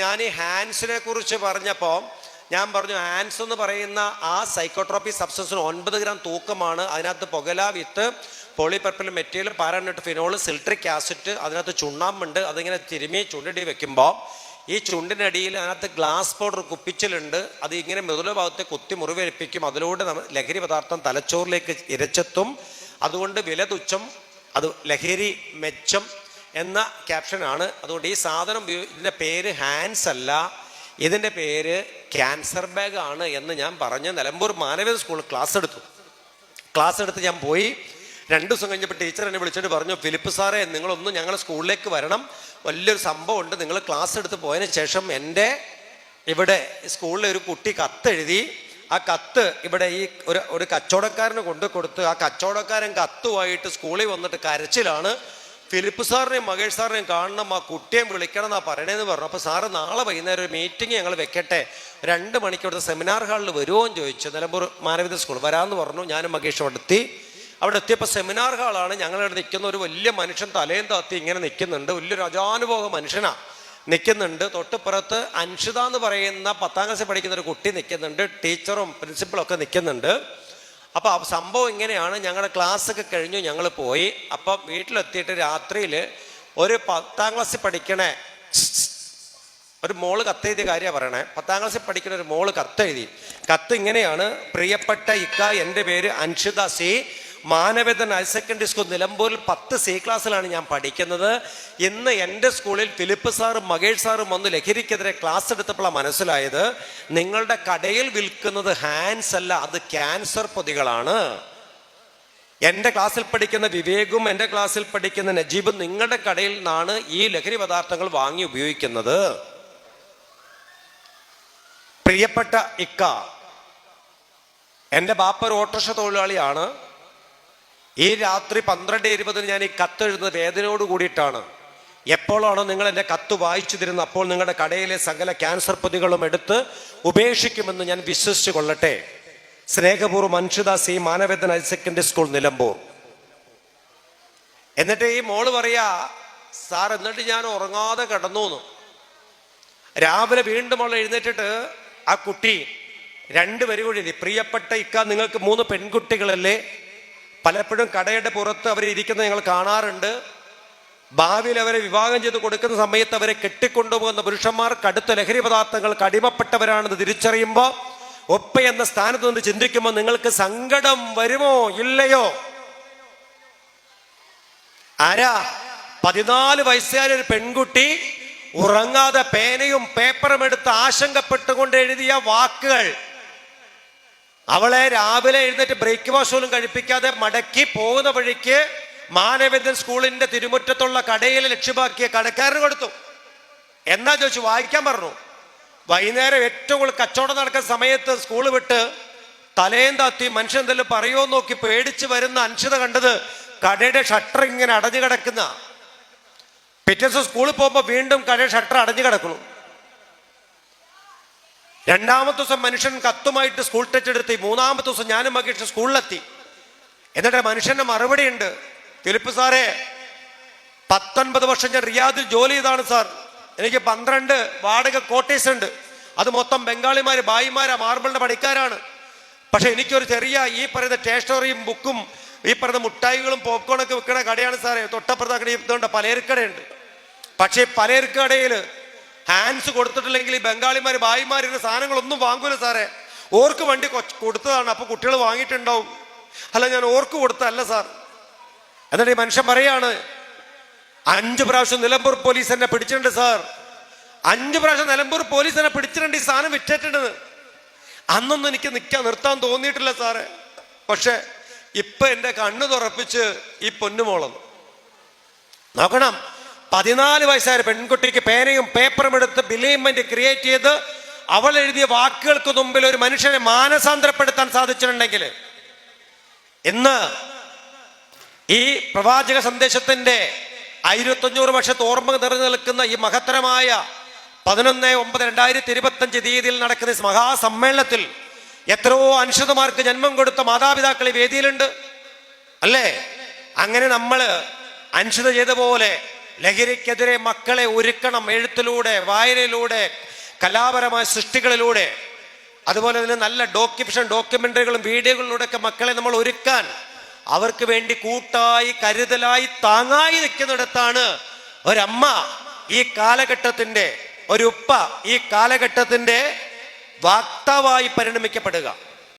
ഞാൻ ഈ ഹാൻസിനെ കുറിച്ച് പറഞ്ഞപ്പോൾ ഞാൻ പറഞ്ഞു ഹാൻസ് എന്ന് പറയുന്ന ആ സൈക്കോട്രോപ്പി സബ്സ്റ്റൻസിന് ഒൻപത് ഗ്രാം തൂക്കമാണ്. അതിനകത്ത് പുകല വിത്ത് പോളിപെർപ്പിൽ മെറ്റീരിയൽ പാരാനട്ട് ഫിനോൾ സിൽട്രിക് ആസിഡ് അതിനകത്ത് ചുണ്ണാമ്പുണ്ട് അതിങ്ങനെ തിരുമി ചുണ്ടടി വെക്കുമ്പോൾ ഈ ചുണ്ടിനടിയിൽ അതിനകത്ത് ഗ്ലാസ് പൗഡർ കുപ്പിച്ചിലുണ്ട്. അത് ഇങ്ങനെ മൃദുല ഭാഗത്തെ കുത്തി മുറിവേൽപ്പിക്കും. അതിലൂടെ നമ്മൾ ലഹരി പദാർത്ഥം തലച്ചോറിലേക്ക് ഇരച്ചെത്തും. അതുകൊണ്ട് വില തുച്ഛം അത് ലഹരി മെച്ചം എന്ന ക്യാപ്ഷനാണ് അതുകൊണ്ട് ഈ സാധനം ഇതിന്റെ പേര് ഹാൻഡ്സ് അല്ല. ഇതിന്റെ പേര് ക്യാൻസർ ബാഗ് ആണ് എന്ന് ഞാൻ പറഞ്ഞ് നിലമ്പൂർ മാനവേദ സ്കൂളിൽ ക്ലാസ് എടുത്തു. ക്ലാസ് എടുത്ത് ഞാൻ പോയി. രണ്ട് ദിവസം കഴിഞ്ഞപ്പോൾ ടീച്ചർ എന്നെ വിളിച്ചിട്ട് പറഞ്ഞു ഫിലിപ്പ് സാറേ നിങ്ങളൊന്ന് ഞങ്ങളുടെ സ്കൂളിലേക്ക് വരണം. വലിയൊരു സംഭവം ഉണ്ട് നിങ്ങൾ ക്ലാസ് എടുത്ത് പോയതിന് ശേഷം എന്റെ ഇവിടെ സ്കൂളിലെ ഒരു കുട്ടി കത്തെഴുതി. ആ കത്ത് ഇവിടെ ഈ ഒരു ഒരു കച്ചവടക്കാരന് കൊണ്ടു കൊടുത്ത് ആ കച്ചവടക്കാരൻ കത്തുമായിട്ട് സ്കൂളിൽ വന്നിട്ട് കരച്ചിലാണ്. ഫിലിപ്പ് സാറിനെയും മകേഷ് സാറിനെയും കാണണം ആ കുട്ടിയെ വിളിക്കണം എന്നാ പറയണേന്ന് പറഞ്ഞു. അപ്പോൾ സാറ് നാളെ വൈകുന്നേരം ഒരു മീറ്റിംഗ് ഞങ്ങൾ വെക്കട്ടെ. രണ്ട് മണിക്ക് സെമിനാർ ഹാളിൽ വരുമോ എന്ന് ചോദിച്ചു. നിലമ്പൂർ മാനവിക സ്കൂൾ വരാമെന്ന് പറഞ്ഞു. ഞാനും മകേഷും അവിടെ എത്തി അവിടെ എത്തിയപ്പോൾ സെമിനാർ ഹാളാണ് ഞങ്ങളിവിടെ നിൽക്കുന്ന ഒരു വലിയ മനുഷ്യൻ തലയും താത്തി ഇങ്ങനെ നിൽക്കുന്നുണ്ട്. വലിയൊരു അജാനുഭവ മനുഷ്യനാണ് നിൽക്കുന്നുണ്ട്. തൊട്ടുപുറത്ത് അൻഷിത എന്ന് പറയുന്ന പത്താം ക്ലാസ്സിൽ പഠിക്കുന്ന ഒരു കുട്ടി നിൽക്കുന്നുണ്ട്. ടീച്ചറും പ്രിൻസിപ്പളും ഒക്കെ നിൽക്കുന്നുണ്ട്. അപ്പോൾ സംഭവം ഇങ്ങനെയാണ്. ഞങ്ങളുടെ ക്ലാസ്സൊക്കെ കഴിഞ്ഞു ഞങ്ങൾ പോയി. അപ്പം വീട്ടിലെത്തിയിട്ട് രാത്രിയിൽ ഒരു പത്താം ക്ലാസ്സിൽ പഠിക്കണേ ഒരു മോൾ കത്തെഴുതിയ കാര്യമാണ് പറയണേ. പത്താം ക്ലാസ്സിൽ പഠിക്കുന്ന ഒരു മോൾ കത്തെഴുതി. കത്ത് ഇങ്ങനെയാണ്. പ്രിയപ്പെട്ട ഇക്ക എന്റെ പേര് Anshitha C. Manavedan higher secondary school നിലമ്പൂരിൽ പത്ത് സി ക്ലാസ്സിലാണ് ഞാൻ പഠിക്കുന്നത്. ഇന്ന് എന്റെ സ്കൂളിൽ ഫിലിപ്പ് സാറും മകേഷ് സാറും വന്ന് ലഹരിക്കെതിരെ ക്ലാസ് എടുത്തപ്പോഴാണ് മനസ്സിലായത് നിങ്ങളുടെ കടയിൽ വിൽക്കുന്നത് ഹാൻഡ്സ് അല്ല അത് ക്യാൻസർ പൊതികളാണ്. എന്റെ ക്ലാസ്സിൽ പഠിക്കുന്ന വിവേകും എന്റെ ക്ലാസ്സിൽ പഠിക്കുന്ന നജീബും നിങ്ങളുടെ കടയിൽ നിന്നാണ് ഈ ലഹരി പദാർത്ഥങ്ങൾ വാങ്ങി ഉപയോഗിക്കുന്നത്. പ്രിയപ്പെട്ട ഇക്ക എന്റെ ബാപ്പ ഒരു ഓട്ടോറിക്ഷ തൊഴിലാളിയാണ്. ഈ രാത്രി പന്ത്രണ്ട് ഇരുപതിന് ഞാൻ ഈ കത്തെഴുതുന്നത് വേദനയോട് കൂടിയിട്ടാണ്. എപ്പോഴാണോ നിങ്ങൾ എന്റെ കത്ത് വായിച്ചു തരുന്നത് അപ്പോൾ നിങ്ങളുടെ കടയിലെ സകല ക്യാൻസർ പൊതികളും എടുത്ത് ഉപേക്ഷിക്കുമെന്ന് ഞാൻ വിശ്വസിച്ചു കൊള്ളട്ടെ. സ്നേഹപൂർവം Anshitha C Manavedan higher secondary school Nilambur. എന്നിട്ട് ഈ മോൾ പറയാ സാർ എന്നിട്ട് ഞാൻ ഉറങ്ങാതെ കിടന്നു രാവിലെ വീണ്ടും അവൾ എഴുന്നേറ്റിട്ട് ആ കുട്ടി രണ്ട് വരി കൂടി പ്രിയപ്പെട്ട ഇക്ക നിങ്ങൾക്ക് മൂന്ന് പെൺകുട്ടികളല്ലേ? പലപ്പോഴും കടയുടെ പുറത്ത് അവർ ഇരിക്കുന്നത് ഞങ്ങൾ കാണാറുണ്ട്. ഭാവിയിൽ അവരെ വിവാഹം ചെയ്ത് കൊടുക്കുന്ന സമയത്ത് അവരെ കെട്ടിക്കൊണ്ടുപോകുന്ന പുരുഷന്മാർ കടുത്ത ലഹരി പദാർത്ഥങ്ങൾക്ക് അടിമപ്പെട്ടവരാണെന്ന് തിരിച്ചറിയുമ്പോൾ ഒപ്പ എന്ന സ്ഥാനത്ത് നിന്ന് ചിന്തിക്കുമ്പോൾ നിങ്ങൾക്ക് സങ്കടം വരുമോ ഇല്ലയോ? ആരാ? പതിനാല് വയസ്സുകാരി ഒരു പെൺകുട്ടി ഉറങ്ങാതെ പേനയും പേപ്പറും എടുത്ത് ആശങ്കപ്പെട്ടുകൊണ്ട് എഴുതിയ വാക്കുകൾ. അവളെ രാവിലെ എഴുന്നേറ്റ് ബ്രേക്ക്ഫാസ്റ്റ് പോലും കഴിപ്പിക്കാതെ മടക്കി പോകുന്ന വഴിക്ക് മാനവേന്ദ്രൻ സ്കൂളിന്റെ തിരുമുറ്റത്തുള്ള കടയിൽ ലക്ഷ്യമാക്കിയ കടക്കാരന് കൊടുത്തു. എന്നാ ചോദിച്ചു? വായിക്കാൻ പറഞ്ഞു. വൈകുന്നേരം ഏറ്റവും കൂടുതൽ കച്ചവടം നടക്കുന്ന സമയത്ത് സ്കൂൾ വിട്ട് തലയും താത്തി മനുഷ്യൻ എന്തെങ്കിലും പറയുമോ നോക്കി പേടിച്ച് വരുന്ന അൻഷിത കണ്ടത് കടയുടെ ഷട്ടർ ഇങ്ങനെ അടഞ്ഞു കിടക്കുന്ന. പിറ്റേ ദിവസം സ്കൂളിൽ പോകുമ്പോൾ വീണ്ടും കടയുടെ ഷട്ടർ അടഞ്ഞു കിടക്കുന്നു. രണ്ടാമത്തെ ദിവസം മനുഷ്യൻ കത്തുമായിട്ട് സ്കൂൾ ടച്ച് എടുത്തി മൂന്നാമത്തെ ദിവസം ഞാനും മകേഷ് സ്കൂളിലെത്തി എന്നിട്ട് മനുഷ്യന്റെ മറുപടി ഉണ്ട്. ഫിലിപ്പ് സാറേ പത്തൊൻപത് വർഷം ഞാൻ റിയാദിൽ ജോലി ചെയ്താണ് സാർ. എനിക്ക് പന്ത്രണ്ട് വാടക കോട്ടേഴ്സ് ഉണ്ട്. അത് മൊത്തം ബംഗാളിമാർ ബായിമാരാ മാർബിളിന്റെ പണിക്കാരാണ്. പക്ഷെ എനിക്കൊരു ചെറിയ ഈ പറയുന്ന സ്റ്റേഷനറിയും ബുക്കും ഈ പറയുന്ന മുട്ടായികളും പോപ്കോണൊക്കെ വിൽക്കുന്ന കടയാണ് സാറേ. തൊട്ടപ്പുറത്തെ കട ഇതുകൊണ്ട് പലചരക്കടയുണ്ട് പക്ഷേ പലചരക്കടയിൽ ഹാൻഡ്സ് കൊടുത്തിട്ടില്ലെങ്കിൽ ഈ ബംഗാളിമാർ ബായിമാരുടെ സാധനങ്ങളൊന്നും വാങ്ങൂല സാറേ. ഓർക്ക് വണ്ടി കൊടുത്തതാണ്. അപ്പൊ കുട്ടികൾ വാങ്ങിയിട്ടുണ്ടാവും. അല്ല ഞാൻ ഓർക്ക് കൊടുത്തല്ല സാർ. എന്നിട്ട് ഈ മനുഷ്യൻ പറയാണ് അഞ്ചു പ്രാവശ്യം നിലമ്പൂർ പോലീസ് എന്നെ പിടിച്ചിട്ടുണ്ട് സാർ. അഞ്ചു പ്രാവശ്യം നിലമ്പൂർ പോലീസ് എന്നെ പിടിച്ചിട്ടുണ്ട് ഈ സാധനം വിറ്റിട്ടുണ്ട്. അന്നൊന്നും എനിക്ക് നിൽക്കാൻ നിർത്താൻ തോന്നിയിട്ടില്ല സാറേ. പക്ഷെ ഇപ്പൊ എന്റെ കണ്ണു തുറപ്പിച്ച് ഈ പൊന്നുമോളം. നോക്കണം. പതിനാല് വയസ്സായ പെൺകുട്ടിക്ക് പേനയും പേപ്പറും എടുത്ത് ബിലീമെന്റ് ക്രിയേറ്റ് ചെയ്ത് അവൾ എഴുതിയ വാക്കുകൾക്ക് മുമ്പിൽ ഒരു മനുഷ്യനെ മാനസാന്തരപ്പെടുത്താൻ സാധിച്ചിട്ടുണ്ടെങ്കിൽ ഇന്ന് ഈ പ്രവാചക സന്ദേശത്തിന്റെ ആയിരത്തഞ്ഞൂറ് വർഷത്തെ ഓർമ്മ നിറഞ്ഞു നിൽക്കുന്ന ഈ മഹത്തരമായ പതിനൊന്ന് ഒമ്പത് രണ്ടായിരത്തി ഇരുപത്തഞ്ച് തീയതിയിൽ നടക്കുന്ന മഹാസമ്മേളനത്തിൽ എത്രയോ അനുഷ്ഠിതമാർക്ക് ജന്മം കൊടുത്ത മാതാപിതാക്കൾ ഈ വേദിയിലുണ്ട്. അല്ലേ? അങ്ങനെ നമ്മൾ അനുഷ്ഠിത ചെയ്ത പോലെ ലഹരിക്കെതിരെ മക്കളെ ഒരുക്കണം എഴുത്തിലൂടെ വായനയിലൂടെ കലാപരമായ സൃഷ്ടികളിലൂടെ. അതുപോലെ തന്നെ നല്ല ഡോക്യുമെഷൻ ഡോക്യുമെന്ററികളും വീഡിയോകളിലൂടെ ഒക്കെ മക്കളെ നമ്മൾ ഒരുക്കാൻ അവർക്ക് വേണ്ടി കൂട്ടായി കരുതലായി താങ്ങായി നിൽക്കുന്നിടത്താണ് ഒരമ്മ ഈ കാലഘട്ടത്തിന്റെ ഒരു ഉപ്പ ഈ കാലഘട്ടത്തിന്റെ വാക്താവായി പരിണമിക്കപ്പെടുക.